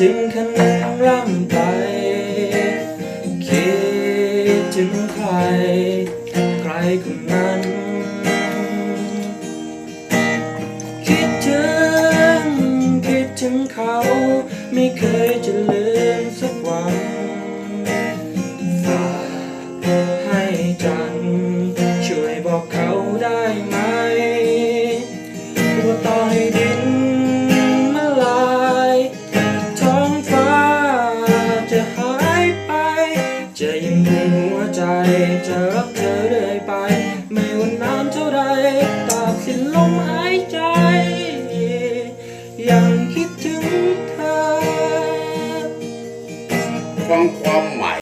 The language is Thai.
ถึงคนหนึ่งร่ำไป คิดถึงใคร ใครคนนั้น คิดถึง คิดถึงเขา ไม่เคยจะลืมสักวันฝากให้จันช่วยบอกเขาได้ไหมว่าต จะยังมีหัวใจ จะรักเธอเรื่อยไป ไม่ว่านานเท่าไรตราบสิ้นลมหายใจ ยังคิดถึงเธอ ฟังความหมาย